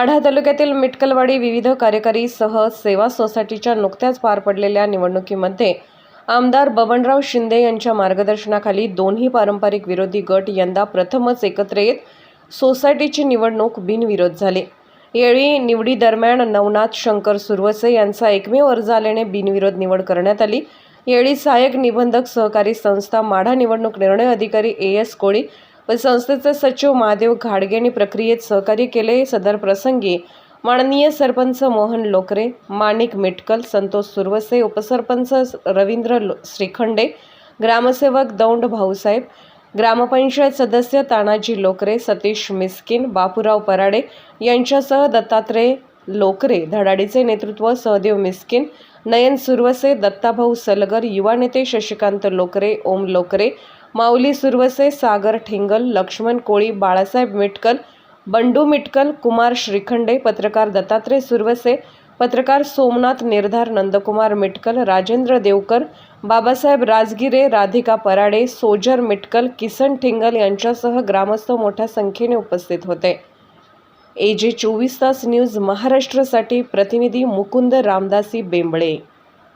माढा तालुक्यातील मिटकलवाडी विविध कार्यकारी सह सेवा सोसायटीच्या नुकत्याच पार पडलेल्या निवडणुकीमध्ये आमदार बबनराव शिंदे यांच्या मार्गदर्शनाखाली दोन्ही पारंपरिक विरोधी गट यंदा प्रथमच एकत्र येत सोसायटीची निवडणूक बिनविरोध झाली. यावेळी निवडीदरम्यान नवनाथ शंकर सुरवसे यांचा एकमेव अर्ज आल्याने बिनविरोध निवड करण्यात आली. यावेळी सहाय्यक निबंधक सहकारी संस्था माढा निवडणूक निर्णय अधिकारी ए एस कोळी पण संस्थेचे सचिव महादेव घाडगे यांनी प्रक्रियेत सहकार्य केले. सदर प्रसंगी माननीय सरपंच मोहन लोकरे माणिक मिटकल संतोष सुरवसे उपसरपंच रवींद्र लो- श्रीखंडे ग्रामसेवक दौंड भाऊसाहेब ग्रामपंचायत सदस्य तानाजी लोकरे सतीश मिस्किन बापूराव पराडे यांच्यासह दत्तात्रय लोकरे धडाडीचे नेतृत्व सहदेव मिस्किन नयन सुरवसे दत्ताभाऊ सलगर युवा नेते शशिकांत लोकरे ओम लोकरे माऊली सुरवसे सागर ठेंगल लक्ष्मण कोळी बाळासाहेब मिटकल बंडू मिटकल कुमार श्रीखंडे पत्रकार दत्तात्रय सुरवसे पत्रकार सोमनाथ निर्धार नंदकुमार मिटकल राजेंद्र देवकर बाबासाहेब राजगिरे राधिका पराडे सोजर मिटकल किसन ठिंगल यांच्यासह ग्रामस्थ मोठ्या संख्येने उपस्थित होते. ए जे चोवीस तास न्यूज महाराष्ट्रासाठी प्रतिनिधी मुकुंद रामदासी बेंबळे.